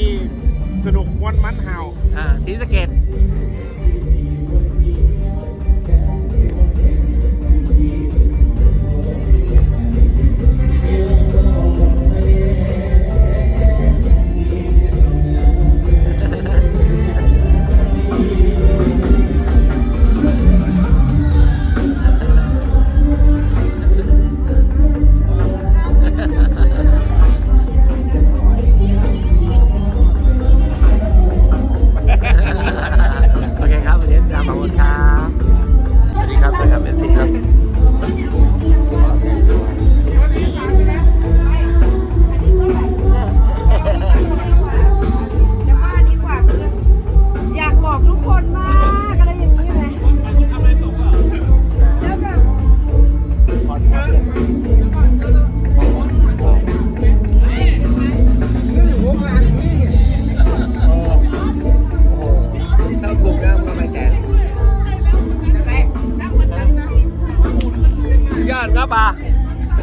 ที่สนุกม้วนมันเห่าอ่าศรีสะเกด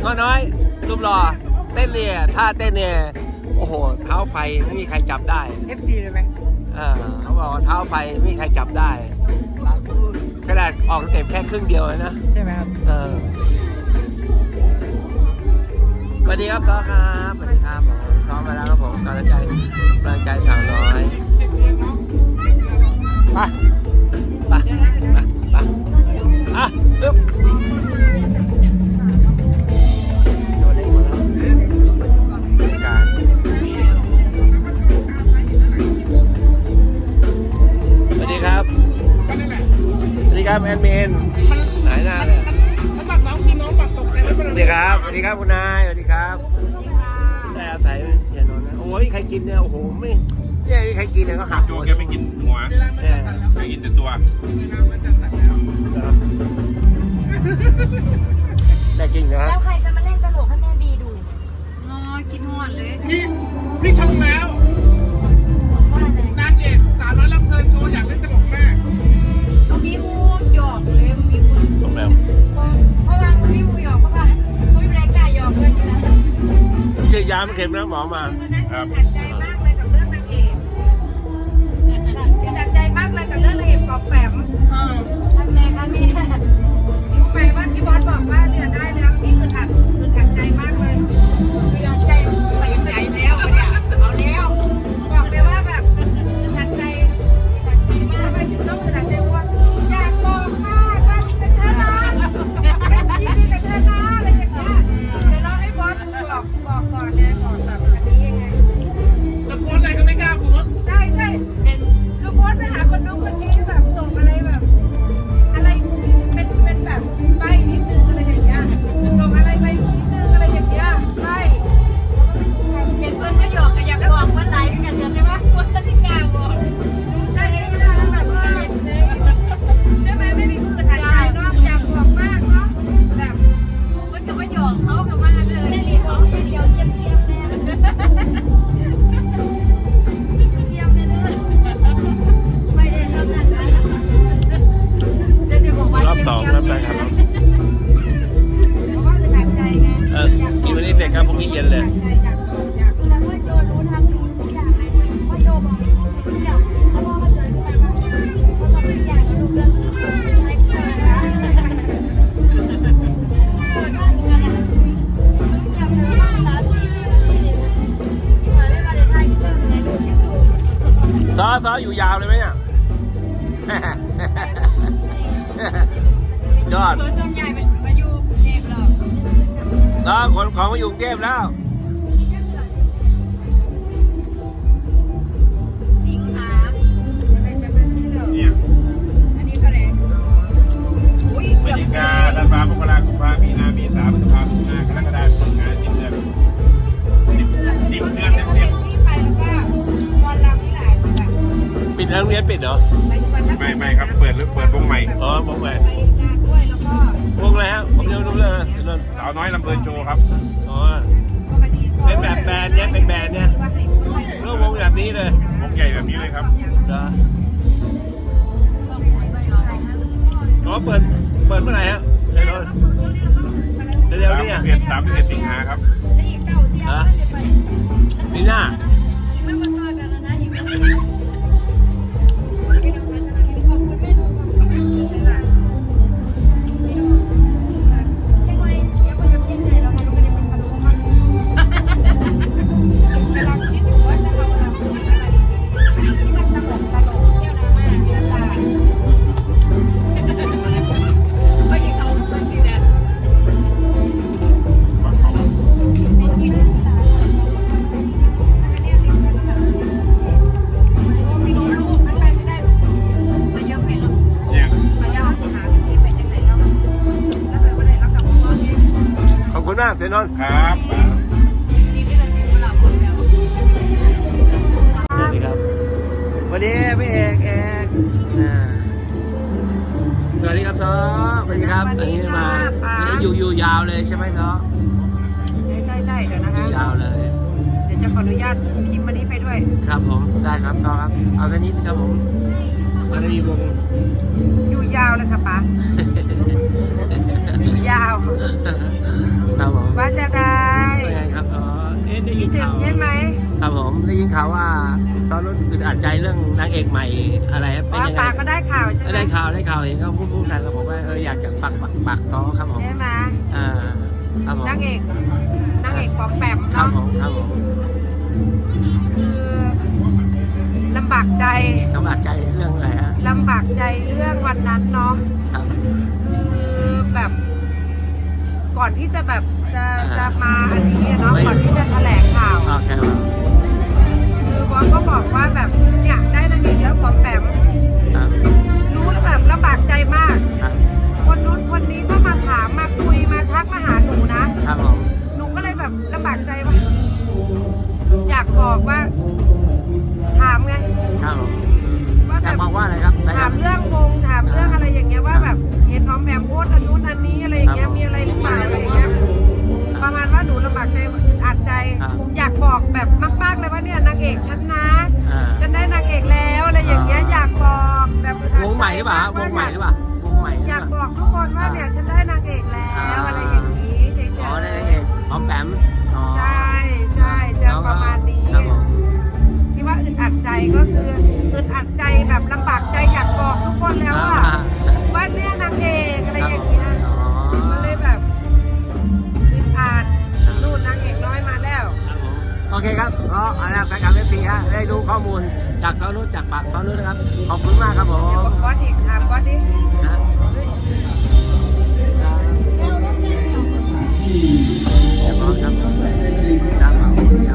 ง้อน้อยรูปหล่อเต้นเนี่ยท่าเต้นเนี่ยโอ้โหเท้าไฟไม่มีใครจับได้ FC เลยไหมเออเขาบอกว่าเท้าไฟไม่มีใครจับได้ขนาดออกสเต็ปแค่ครึ่งเดียวเลยนะ ใช่ไหมครับเออสวัสดีครับซ้อครับสวัสดีครับผมซ้อมมาแล้วครับผมกำลังใจกำลังใจสาวน้อยไปไปไปไปอะอึ๊บ ครับแอดมินไหนหน้าเนี่ยถ้าตักน้องกินน้องแบบตกใจแล้วสวัสดีครับสวัสดีครับคุณนายสวัสดีครับแต่อาศัยเสียนนท์นะโอ้ยใครกินเนี่ยโอ้โหไม่เนี่ยใครกินเนี่ยก็หักโจแกไม่กินหัวเนี่ยแกกินแต่ตัวได้จริงนะแล้วใครจะมาเล่นตลกให้แม่บีดู อ๋อกินหอนเลย พี่พี่ชงแล้ว ยาไม่เค็มนะหมอมาวันนั้นหนักใจมากเลยกับเรื่องนางเอกหนักใจมากเลยกับเรื่องนางเอกปอบแปมเออทำไงคะแม่รู้ไหมว่าที่บอสบอกว่าเนี่ยได้แล้ว อซออยู่ยาวเลยไหมเนี่ยยอดเพื่อนต้นใหญ่มาอยู่เด็กหรอกซอขนของมาอยู่กรุงเทพแล้ว ไม่ไม่ครับเปิดหรือเปิดวงใหม่อ๋อบอกไปไปงานด้วยแล้วก็วงอะไรฮะผมยังรู้เลยนะนนท์สาวน้อยลำเพลินโชว์ครับอ๋อก็ไปที่เป็นแบบแบรนด์เนี่ยเป็นแบรนด์เนี่ยเรื่องวงแบบนี้เลยวงใหญ่แบบนี้เลยครับเหรออ๋อเปิดเปิดเมื่อไหร่ฮะเดี๋ยวแล้เดี๋ยวสามนี้อะสิบเอ็ดสามสิบเอ็ดสิงหาครับวอีกเก้าเดียวไม่ได้ไปปีหน้า ขอบคุณมากเสียนนท์ครับดีไม่ละดีเวลาคนแล้วสวัสดีครับสวัสดีพี่เอกเอกอ่าสวัสดีครับซอสวัสดีครับอันนี้มาอันนี้อยู่อยู่ยาวเลยใช่ไหมซอใช่ใช่ใช่เดี๋ยวนะอคะยู่ยาวเลย เดี๋ยวจะขออนุญาตพิมพ์วันนี้ไปด้วยครับผมได้ครับซอครับ เอาแค่นี้ครับผมมันจะมีวงอยู่ยาวเลยค่ะป๊าอยู่ยาว ถึงข่าวใช่ไหมครับผมได้ยินข่าวว่าซอรุ่นอึดอัดใจเรื่องนางเอกใหม่อะไรเป็นว่ายังไงป๊าก็ได้ข่าวใช่ไหมได้ข่าวได้ข่าวเห็นเขาพูดพูดกันแล้วผมว่าเอออยากจะฟังปากปากซอครับผมใช่ไหมอ่าครับผมนางเอกนางเอกปอมแปมครับเนาะผมครับผมคือลำบากใจกำลังใจเรื่องอะไรฮะลำบากใจเรื่องวันนั้นเนาะครับคือแบบ ก่อนที่จะแบบจะอ่าจะมาอันนี้อะเนาะไม่ก่อนที่จะแถลง ข่าวโอเคครับคือบอสก็บอกว่าแบบเนี่ยได้นางเอกแล้วปอมแปมครับรู้แล้วแบบลำบากใจมากครับคนนู้นคนนี้ก็มาถามมาคุยมาทักมาหาหนูนะ ครับผมหนูก็เลยแบบลำบากใจว่าอยากบอกว่า ถามไง ครับผมว่าอแบยากบบอกว่าอะไรครับได้คถารับมเรื่องวงถามเรื่องอะไรอย่างเงี้ยว่าแบบเห็นออมแอมโพสต์อันนู้นอันนี้อะไรอย่างเงี้ยครับมีอะไรหรือเปล่าอะไรอย่างเงี้ยประมาณว่าหนูลำบากใจอึดอัดใจครับอย แล้วแฟนคลับเอฟซีฮะได้รู้ข้อมูลจากสาวนุชจากปากสาวนุชนะครับ ขอบคุณมากครับผมก๊อตอีกครับก๊อตดิเดี๋ยวครับ